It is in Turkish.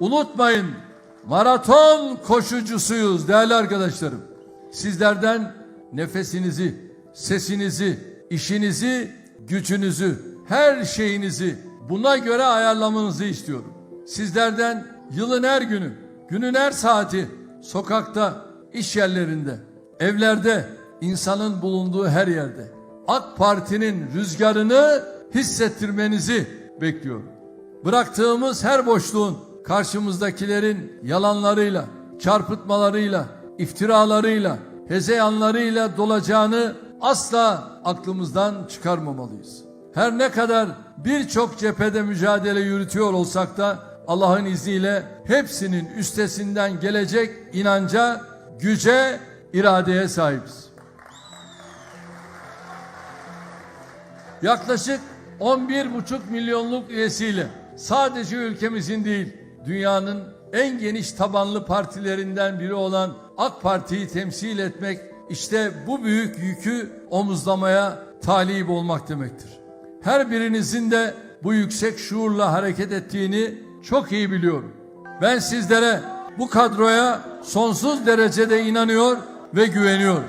Unutmayın maraton koşucusuyuz değerli arkadaşlarım. Sizlerden nefesinizi, sesinizi, işinizi, gücünüzü, her şeyinizi buna göre ayarlamanızı istiyorum. Sizlerden yılın her günü, günün her saati sokakta, iş yerlerinde, evlerde, insanın bulunduğu her yerde AK Parti'nin rüzgarını hissettirmenizi bekliyorum. Bıraktığımız her boşluğun karşımızdakilerin yalanlarıyla, çarpıtmalarıyla, iftiralarıyla, hezeyanlarıyla dolacağını asla aklımızdan çıkarmamalıyız. Her ne kadar birçok cephede mücadele yürütüyor olsak da Allah'ın izniyle hepsinin üstesinden gelecek inanca, güce, iradeye sahibiz. Yaklaşık 11,5 milyonluk üyesiyle sadece ülkemizin değil dünyanın en geniş tabanlı partilerinden biri olan AK Parti'yi temsil etmek işte bu büyük yükü omuzlamaya talip olmak demektir. Her birinizin de bu yüksek şuurla hareket ettiğini çok iyi biliyorum. Ben sizlere bu kadroya sonsuz derecede inanıyor ve güveniyorum.